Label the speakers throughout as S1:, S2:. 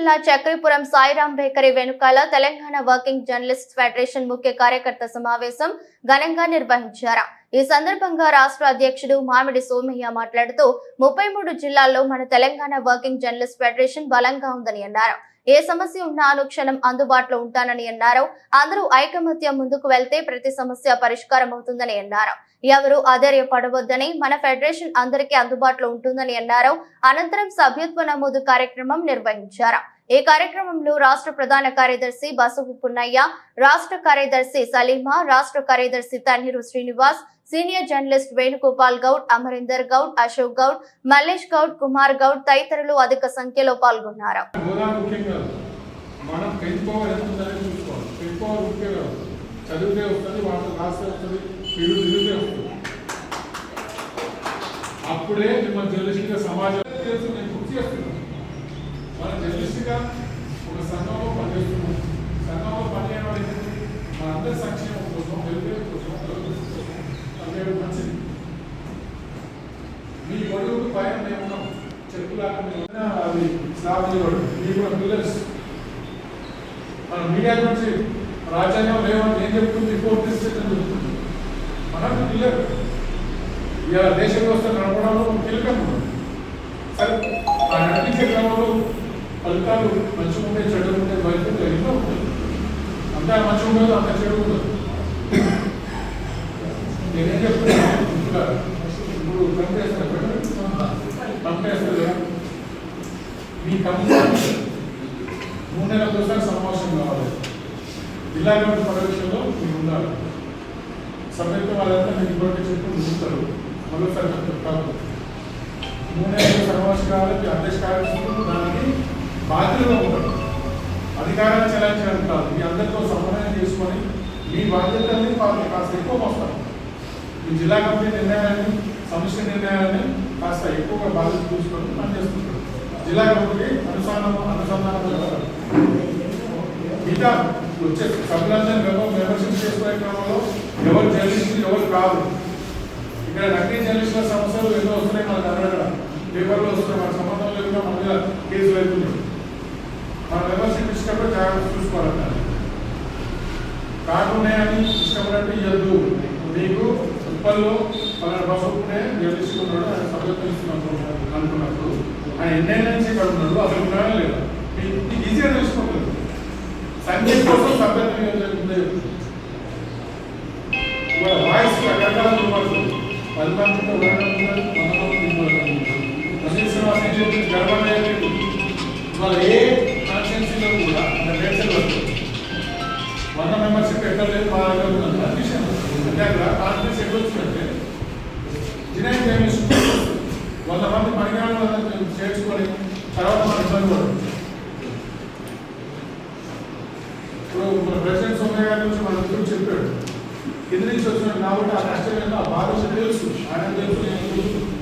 S1: జిల్లా చక్రీపురం సాయిరాం బేకరీ వెనుకాల Telangana working journalist federation ముఖ్య కార్యకర్త సమావేశం ఘనంగా నిర్వహించారు. ఈ సందర్భంగా రాష్ట్ర అధ్యక్షుడు మామిడి సోమయ్య మాట్లాడుతూ ముప్పై మూడు జిల్లాల్లో మన తెలంగాణ వర్కింగ్ జర్నలిస్ట్ ఫెడరేషన్ బలంగా ఉందని అన్నారు. ఏ సమస్య ఉన్నా అనుక్షణం అందుబాటులో ఉంటానని అన్నారు. అందరూ ఐకమత్యం ముందుకు వెళ్తే ప్రతి సమస్య పరిష్కారం అవుతుందని అన్నారు. ఎవరు ఆధైర్యపడవద్దని మన ఫెడరేషన్ అందరికీ అందుబాటులో ఉంటుందని అన్నారు. అనంతరం సభ్యత్వ నమోదు కార్యక్రమం నిర్వహించారు. ఈ కార్యక్రమంలో రాష్ట్ర ప్రధాన కార్యదర్శి బసపు పున్నయ్య రాష్ట్ర కార్యదర్శి సలీమా రాష్ట్ర కార్యదర్శి తన్నీరు శ్రీనివాస్ సీనియర్ జర్నలిస్ట్ వేణుగోపాల్ గౌడ్ అమరీందర్ గౌడ్ అశోక్ గౌడ్ మల్లేష్ గౌడ్ కుమార్ గౌడ్ తదితరులు అధిక సంఖ్యలో పాల్గొన్నారు.
S2: మనం అప్పుడే మిమ్మల్ని జర్నలిస్ట్గా సమాజం తెలుసు నేను గుర్తు చేస్తున్నాను. మన జర్నలిస్ట్గా ఒక సంఘంలో పనిచేస్తున్నాం. సంఘంలో పనిచేయడం అనేది మన అందరి సంక్షేమం కోసం వెల్ఫేర్ కోసం పనిచేయడం మంచిది. మీ గొడవకు పైన మేము ఉన్నాం చెప్పులాగా అది స్లాబ్ చేయబడు మీ కూడా పిల్లర్స్ మన మీడియా గురించి రాజ్యాంగం లేవని నేను చెప్తుంది? రిపోర్ట్ ఇస్తే చెప్తుంది? మనం పిల్లలు. ఇలా దేశ వ్యవస్థ నడపడంలో కీలకం ఉంది. సరే ఆ నడిపించే క్రమంలో ఫలితాలు మంచిగా ఉంటే చెడు ఉంటే వైద్యులు ఎన్నో ఉంటాయి. అంతా మంచిగా ఉండదు అంత చెడు ఉండదు. నేనేం చెప్తున్నాను? మిత్రులారా, ఇప్పుడు పంపేస్తారు పంపేస్తారు మీ కంపెనీ మూడు నెలలకు ఒకసారి సమావేశం కావాలి. జిల్లా కమిటీ పర్యవేక్షణలో మీరు ఉండాలి. సభ్యత్వ వాళ్ళంతా మీరు ఇప్పటికే చెప్పి ముందుతారు మరోసారి చెప్తాను మూడు నెలలకు సమావేశం అధ్యక్ష కార్యదర్శులు దానికి బాధ్యతగా ఉంటారు అధికారాన్ని చెలాయించడానికి కాదు మీ అందరితో సమన్వయం చేసుకొని మీ బాధ్యతల్ని వాళ్ళకి కాస్త ఎక్కువ వస్తారు ఈ జిల్లా కమిటీ నిర్ణయాన్ని సమిష్టి నిర్ణయాన్ని కాస్త ఎక్కువగా బాధ్యత చూసుకొని పనిచేస్తుంటారు జిల్లా కమిటీ అనుసంధానం అనుసంధానం మిగతా వచ్చే సభ్యులందరినీ మెంబర్ మెంబర్షిప్ చేసుకునే క్రమంలో ఎవరు జర్నలిస్టులు ఎవరు కాదు. ఇక్కడ నకిలీ జర్నలిస్టుల సమస్యలు ఎన్నో వస్తున్నాయి మనకు అడగడం పేపర్లో వస్తున్నాయి మన సంబంధం లేకుండా మన మీద కేసులు అవుతున్నాయి. మన మెంబర్షిప్ ఇచ్చినప్పుడు జాగ్రత్త చూసుకోవాలన్నారు కాకున్నాయని ఇష్టపడినట్టు ఇవ్వద్దు మీకు ఉప్పల్లో పలానా బస్సు ఉంటే గెలుచుకున్నాడు ఆయన సభ్యత్వం ఇస్తున్నాడు అనుకున్నప్పుడు ఆయన ఎన్నైనా నుంచి ఇక్కడ ఉన్నాడు అసలు ఉన్నాడా లేదా. ఈజీగా తెలుసుకోలేదు సంజయ్ పది ఏ కాన్స్టిట్యున్సీలో కూడా అంటే రేషన్ వస్తుంది వంద మెంబర్షిప్ ఎక్కడ లేదు మా దగ్గర విషయం అంటే అక్కడ కాన్ఫిడెన్స్ ఎక్కడ వచ్చిందంటే జినైన్ ఫేమిలీస్ వంద మంది పనికిరాని చేర్చుకొని తర్వాత మన ఇబ్బంది ఇప్పుడు మన ప్రెసిడెంట్ సోమయ్య గారి గురించి మన గురించి చెప్పాడు. కింద నుంచి వచ్చిన కాబట్టి ఆ కష్టం ఏంటో ఆ బాధ తెలుసు. ఆయన తెలుసు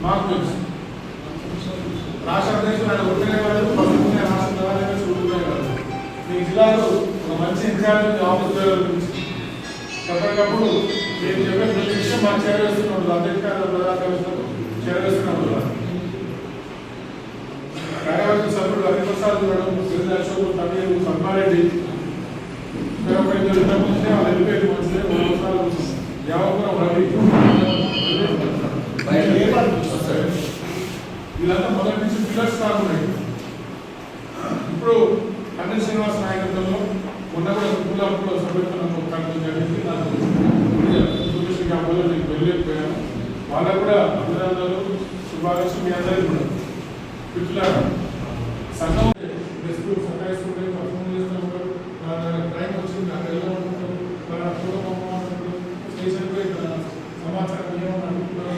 S2: మాకు తెలుసు. రాష్ట్ర అధ్యక్షుడు ఆయన ఉండేవాడు పసుపుకునే రాష్ట్ర ప్రధానంగా చూడుకునేవాడు మీ జిల్లాలో ఒక మంచి ఇన్ఛార్జ్ ఆఫీస్ చెప్పేటప్పుడు గురించి. మేము చెప్పే ప్రతి విషయం మాకు చేరవేస్తున్నాడు అధ్యక్షుడు ప్రజాకర్షణకు చేరవేస్తున్నాడు కార్యవర్గ సభ్యుడు హరిప్రసాద్ మేడం గిరిజన అశోక్ తమీరు సమ్మారెడ్డి ఒక మొదటి నుంచి పిల్లర్స్ ఇప్పుడు అనిల్ శ్రీనివాస్ నాయకత్వంలో మొన్న కూడా పుల్లప్పుడు కట్టడం జరిగింది. నాకు క్యాంపులో నేను వెళ్ళలేకపోయాను. వాళ్ళకు కూడా అభినందనలు శుభాకాంక్షలు మీ అందరికీ కూడా. సంఘం డెస్క్ సతాయిస్తుంటే ఫోన్ చేస్తున్నప్పుడు టైం వచ్చింది అక్కడ వెళ్ళమంటున్నారు మన చూడమంటున్నారు స్టేషన్ పోయి ఇక్కడ సమాచారం ఏమని అనుకుంటున్నారు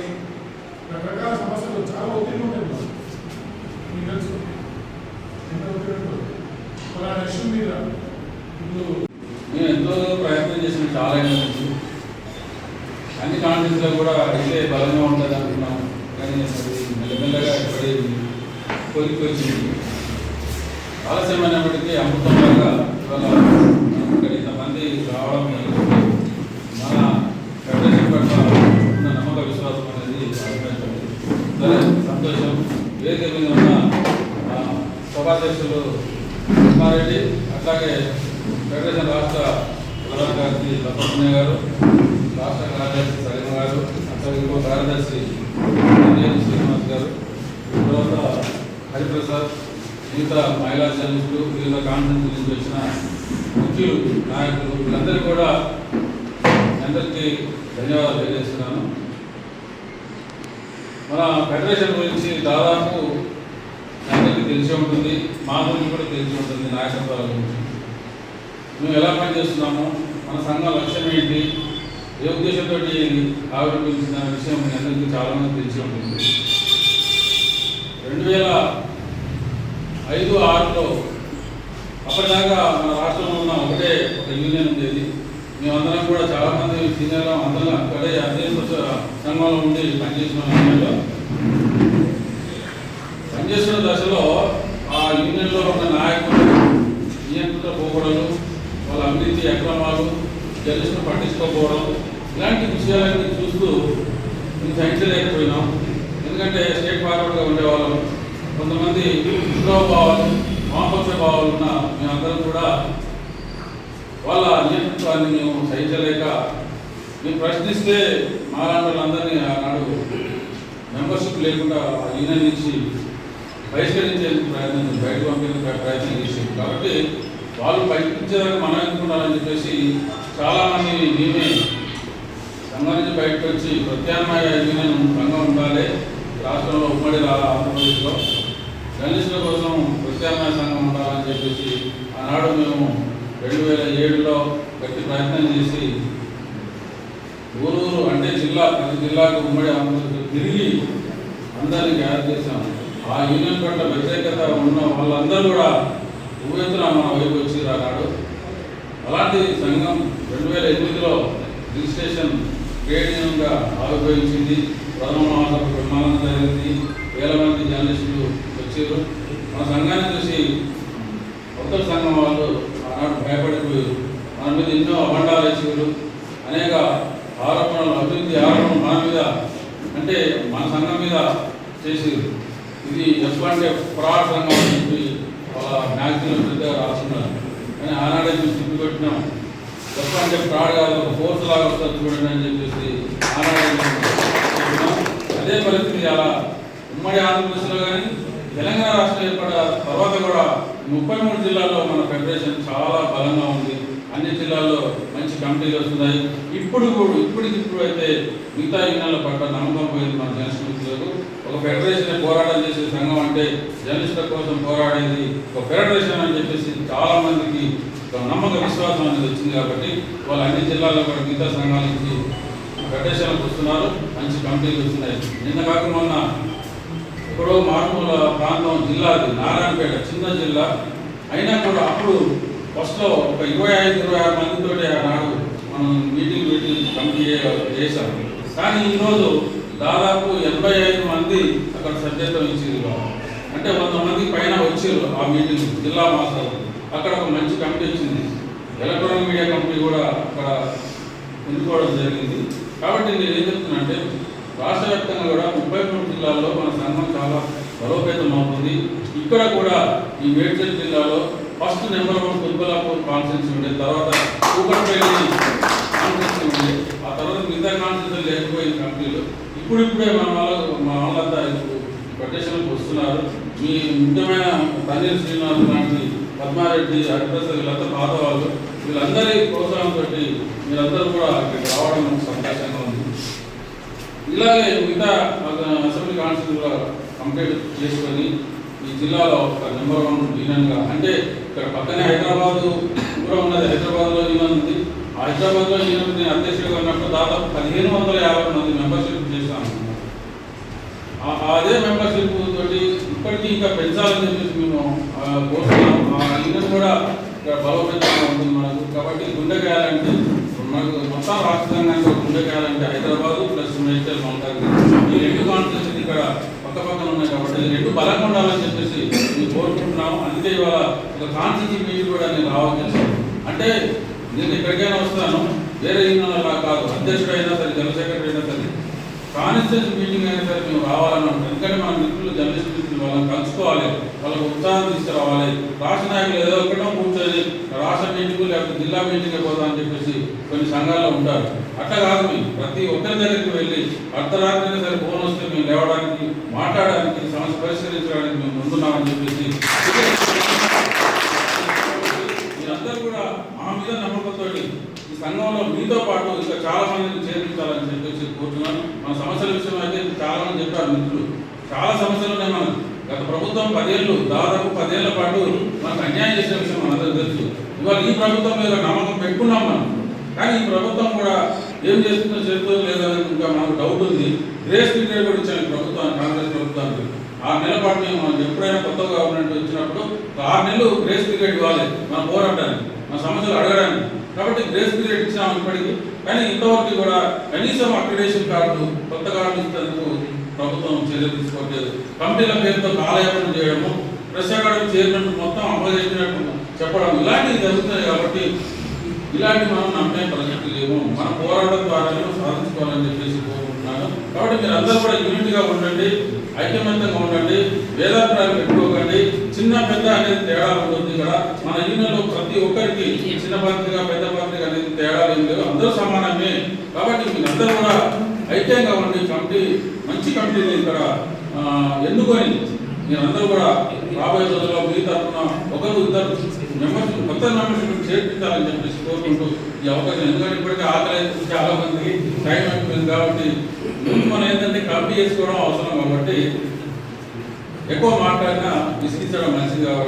S2: రకరకాల సమస్యలు చాలా ఒత్తిడి ఉంటాయి మనకు. మీకు తెలుసు ఎంత ఒత్తిడి ఉంటుంది ఫలానా ఇష్యూ మీద ఇప్పుడు
S3: మేము ఎంతో ప్రయత్నం చేసిన చాలా ఏళ్ళ అన్ని కాన్ఫరెన్స్లో కూడా ఇదే బలంగా ఉంటుంది అనుకున్నాం. కానీ అది మెల్లమెల్లగా ఇప్పుడే కోరిక వచ్చింది ఆలస్యమైనప్పటికీ అమృతంలాగా ఇవాళ ఇక్కడ ఇంతమంది రావడం మన ఫెడరేషన్ పట్ల ఉన్న నమ్మక విశ్వాసం అనేది సరే సంతోషం. వేదిక మీద ఉన్న సభాధ్యక్షులు కృష్ణారెడ్డి అట్లాగే ఫెడరేషన్ రాష్ట్ర ప్రధాన కార్యదర్శి లక్ష్మణ్య గారు రాష్ట్ర కార్యదర్శి సలీం గారు అట్లాగే ఇంకో కార్యదర్శి శ్రీనివాస్ గారు తర్వాత హరిప్రసాద్ మిగతా మహిళా జర్నలిస్టులు వివిధ కాన్ఫరెన్స్ నుంచి వచ్చిన ముఖ్యులు నాయకులు వీళ్ళందరూ కూడా అందరికీ ధన్యవాదాలు తెలియజేస్తున్నాను. మన ఫెడరేషన్ గురించి దాదాపు అందరికీ తెలిసి ఉంటుంది మా గురించి కూడా తెలిసి ఉంటుంది నాయకత్వాల గురించి. మేము ఎలా పనిచేస్తున్నాము? మన సంఘం లక్ష్యం ఏంటి? ఏ ఉద్దేశంతో ఆవిర్భవించిన విషయం మీ అందరికీ చాలా మంది తెలిసి ఉంటుంది. రెండు వేల ఐదు ఆరులో అప్పటిదాకా మన రాష్ట్రంలో ఉన్న ఒకటే ఒక యూనియన్ ఉండేది. మేమందరం కూడా చాలామంది సీనియర్లు అందరం అక్కడే అదే సంఘంలో ఉండి పనిచేసిన యూనియన్లో. పనిచేస్తున్న దశలో ఆ యూనియన్లో ఉన్న నాయకులు నియంత్రిత పోకడలు వాళ్ళ అవినీతి అక్రమాలు జర్నలిస్టులు పట్టించుకోకపోవడం ఇలాంటి విషయాలన్నీ చూస్తూ మేము సహించలేకపోయినాం ఎందుకంటే స్టేట్ ఫార్వర్డ్గా ఉండేవాళ్ళం. కొంతమంది భావాలు వామపక్ష భావాలు ఉన్న మేమందరం కూడా వాళ్ళ నియంత్రణాన్ని మేము సహించలేక మేము ప్రశ్నిస్తే మాలాంటి వాళ్ళందరినీ ఆనాడు మెంబర్షిప్ లేకుండా ఆ యూనియన్ నుంచి బహిష్కరించేందుకు ప్రయత్నం బయట పంపేందుకు ప్రయత్నం చేసింది కాబట్టి వాళ్ళు బయటకు మనం ఎందుకుంటారని చెప్పేసి చాలామంది మేమే సంఘం నుంచి బయటకు వచ్చి ప్రత్యామ్నాయ యూనియన్ సంఘం ఉండాలి. రాష్ట్రంలో ఉమ్మడి రా- ఆంధ్రప్రదేశ్లో జర్నలిస్టుల కోసం ప్రత్యామ్నాయ సంఘం ఉండాలని చెప్పేసి ఆనాడు మేము రెండు వేల ఏడులో గట్టి ప్రయత్నం చేసి ఊరూరు అంటే జిల్లా ప్రతి జిల్లాకు ఉమ్మడి ఆంధ్రప్రదేశ్ తిరిగి అందరినీ గ్యాదర్ చేశాం ఆ యూనియన్ పట్ల వ్యతిరేకత ఉన్న వాళ్ళందరూ కూడా నువ్వెత్తున మన వైపు వచ్చి రానాడు అలాంటి సంఘం రెండు వేల ఎనిమిదిలో రిజిస్ట్రేషన్ ట్రేడ్ ఆవిర్భవించింది. ప్రథమ మహాసభ బ్రహ్మానందం జరిగింది. వేల మంది జర్నలిస్టులు వచ్చారు. మన సంఘాన్ని చూసి కొత్త సంఘం వాళ్ళు ఆనాడు భయపడిపోయారు. మన మీద ఎన్నో అబండాలు వేసేవారు అనేక ఆరోపణలు అభివృద్ధి ఆరోపణలు మన మీద అంటే మన సంఘం మీద చేసేది ఇది ఎఫ్ అంటే ఫ్రాడ్ సంఘం అని చెప్పి వాళ్ళ పెద్దగా రాస్తున్నారు. కానీ ఆనాడే మేము తిప్పి పెట్టినాం. ఎఫ్ అంటే ఫ్రాడ్ కాదు ఒక ఫోర్స్ లాగా వస్తారు చూడండి అని చెప్పేసి ఆనాడే అదే పరిస్థితి అలా ఉమ్మడి ఆంధ్రప్రదేశ్లో కానీ తెలంగాణ రాష్ట్రం ఏర్పడ తర్వాత కూడా ముప్పై మూడు జిల్లాల్లో మన ఫెడరేషన్ చాలా బలంగా ఉంది. అన్ని జిల్లాల్లో కమిటీలు వస్తున్నాయి. ఇప్పుడు కూడా ఇప్పటికి ఇప్పుడు అయితే మిగతా యూనియన్ల పట్ల నమ్మకం పోయింది మన జర్నలిస్టులకు ఒక ఫెడరేషన్ పోరాటం చేసే సంఘం అంటే జర్నలిస్టుల కోసం పోరాడేది ఒక ఫెడరేషన్ అని చెప్పేసి చాలామందికి ఒక నమ్మక విశ్వాసం అనేది వచ్చింది కాబట్టి వాళ్ళు అన్ని జిల్లాల్లో కూడా మిగతా సంఘాల నుంచి ఫెడరేషన్లకు వస్తున్నారు. మంచి కమిటీలు వస్తున్నాయి. నిన్న కాక మొన్న ఎక్కడో మారుమూల ప్రాంతం జిల్లా అది నారాయణపేట చిన్న జిల్లా. అయినా కూడా అప్పుడు ఫస్ట్లో ఒక ఇరవై ఐదు ఇరవై ఆరు మందితో ఆనాడు మనం మీటింగ్ మీటింగ్ కమిటీ చేశాం. కానీ ఈరోజు దాదాపు ఎనభై ఐదు మంది అక్కడ సభ్యత్వం ఇచ్చింది అంటే వంద మంది పైన వచ్చారు ఆ మీటింగ్ జిల్లా మాస్టర్. అక్కడ ఒక మంచి కమిటీ వచ్చింది. ఎలక్ట్రానిక్ మీడియా కంపెనీ కూడా అక్కడ ఎన్నుకోవడం జరిగింది. కాబట్టి నేను ఏం చెప్తున్నా అంటే రాష్ట్ర వ్యాప్తంగా కూడా ముప్పై మూడు జిల్లాల్లో మన సంఘం చాలా బలోపేతం అవుతుంది ఇక్కడ కూడా ఈ మేడ్చల్ జిల్లాలో నెంబర్ వన్ కుల్బలాపూర్ కాన్ఫరెన్స్ ఉండే తర్వాత కూకట్పల్లి కాన్ఫరెన్స్ ఉండే. ఆ తర్వాత మిగతా కాన్ఫరెన్స్ లేకపోయిన కంపెనీలు ఇప్పుడిప్పుడే మన వాళ్ళు మా వాళ్ళంతా ఇప్పుడు వస్తున్నారు. మీ ముఖ్యమైన తన్నీర్ శ్రీనివాస్ లాంటి పద్మారెడ్డి హరిప్రసాద్ వీళ్ళంతా పాత వాళ్ళు. వీళ్ళందరి ప్రోత్సాహంతో మీరందరూ కూడా ఇక్కడికి రావడం సంతోషంగా ఉంది. ఇలాగే మిగతా అసెంబ్లీ కాన్స్టిట్యూట్ కూడా కంప్లీట్ చేసుకొని ఈ జిల్లాలో ఒక నెంబర్ వన్ యూనియన్గా అంటే ఇక్కడ పక్కనే హైదరాబాద్ కూడా ఉన్నది. హైదరాబాద్లో యూనియన్ ఉంది. హైదరాబాద్లో యూనియన్ నేను అధ్యక్షుడిగా ఉన్నప్పుడు దాదాపు పదిహేను వందల యాభై మంది మెంబర్షిప్ చేశాను అదే మెంబర్షిప్ తోటి ఇప్పటికీ ఇంకా పెంచాలని చెప్పేసి మేము ఆ, కోరుతున్నాం. ఆ యూనియన్ కూడా ఇక్కడ బలోపేతంగా ఉంటుంది మనకు. కాబట్టి గుండెకాయాలంటే మనకు మొత్తం రాష్ట్రాంగానికి గుండె గుండెకాయాలంటే హైదరాబాద్ ప్లస్ మేడ్చల్ మమతా ఈ రెండు కాన్ఫరెన్స్ ఇక్కడ పక్క పక్కన ఉన్నాయి కాబట్టి రెండు బలంగా ఉండాలని చెప్పేసి మేము కోరుకుంటున్నాము అందుకే ఇవాళ ఒక కాన్స్టిట్యూన్సీ కూడా నేను రావాలి అంటే నేను ఎక్కడికైనా వస్తాను వేరే యూనియన్ అలా కాదు అధ్యక్షుడు అయినా సరే జనరల్ సెక్రటరీ అయినా సరే కాన్స్టిట్యూన్స్ మీటింగ్ అయినా సరే మేము రావాలని ఉంటాం ఎందుకంటే మన మిత్రులు జర్నలిస్ట్ మిత్రులు వాళ్ళని కలుసుకోవాలి వాళ్ళకి ఉత్సాహం తీసుకురావాలి. రాష్ట్ర నాయకులు ఏదో ఒకటో కూర్చొని రాష్ట్ర మీటింగ్ లేకపోతే జిల్లా మీటింగ్ పోతామని చెప్పేసి కొన్ని సంఘాల్లో ఉంటారు. అట్లా కాదు మేము. ప్రతి ఒక్కరి దగ్గరికి వెళ్ళి అర్ధరాత్రి సరే ఫోన్ వస్తే మేము లేవడానికి మాట్లాడడానికి సమస్య పరిష్కరించడానికి మేము ముందున్నామని చెప్పేసి మీరందరూ కూడా మా మీద నమ్మకంతో ఈ సంఘంలో మీతో పాటు ఇంకా చాలా మందిని చేర్పించాలని చెప్పేసి కోరుతున్నాను. మన సమస్యల విషయం అయితే చాలా మంది చెప్పారు మిత్రులు. చాలా సమస్యలు ఉన్నాయి మనకు. గత ప్రభుత్వం పదేళ్ళు దాదాపు పదేళ్ళ పాటు మనకు అన్యాయం చేసిన విషయం మనందరూ తెలుసు. ఇవాళ ఈ ప్రభుత్వం మీద నమ్మకం పెట్టుకున్నాం మనం. కానీ ఈ ప్రభుత్వం కూడా ఏం చేస్తుందో చేస్తుందో లేదా ఇంకా మనకు డౌట్ ఉంది. గ్రేస్ పీరియడ్ కూడా ఇచ్చాను ఈ ప్రభుత్వానికి కాంగ్రెస్ ప్రభుత్వానికి. ఆరు నెలల పాటు మేము మనం ఎప్పుడైనా కొత్త గవర్నమెంట్ వచ్చినప్పుడు ఆరు నెలలు గ్రేస్ పీరియడ్ ఇవ్వాలి మన పోరాటానికి మన సమస్యలు అడగడానికి. కాబట్టి గ్రేస్ పీరియడ్ ఇచ్చినాం ఇప్పటికీ. కానీ ఇంతవరకు కూడా కనీసం అక్రిడేషన్ కార్డు కొత్త కార్డు ఇస్తేందుకు ప్రభుత్వం చర్యలు తీసుకోవట్లేదు. కమిటీల పేరుతో కాలయాపన చేయడము ప్రెస్ అకాడమీ చైర్మన్ మొత్తం అమలు చేసినట్టు చెప్పడం ఇలాంటివి జరుగుతాయి కాబట్టి ఇలాంటి మనం నమ్మే పరిస్థితి లేవు. మన పోరాటం ద్వారానే సాధించుకోవాలని చెప్పేసి కోరుకుంటున్నాను. కాబట్టి మీరు అందరూ కూడా యూనిట్గా ఉండండి ఐక్యమత్యంగా ఉండండి వేదాభిప్రాయాలు పెట్టుకోకండి. చిన్న పెద్ద అనేది తేడా ఉంటుంది ఇక్కడ మన యూనియన్లో ప్రతి ఒక్కరికి చిన్న పత్రిక పెద్ద పత్రిక అనేది తేడా ఏం లేవు అందరూ సమానమే. కాబట్టి మీరందరూ కూడా ఐక్యంగా ఉండి కమిటీ మంచి కమిటీని ఇక్కడ ఎన్నుకొని మీరందరూ కూడా రాబోయే రోజుల్లో మీ తరఫున ఒకరు ఇద్దరు మెంబర్స్ కొత్త మెంబర్షిప్ చేర్పించాలని చెప్పేసి కోరుకుంటూ ఈ అవకాశం ఎందుకంటే ఇప్పటికే ఆకలి చాలా మందికి టైం అయిపోయింది కాబట్టి ముందు మనం ఏంటంటే కమిటీ చేసుకోవడం అవసరం కాబట్టి ఎక్కువ మాట్లాడినా విసిగించడం మంచిది కాబట్టి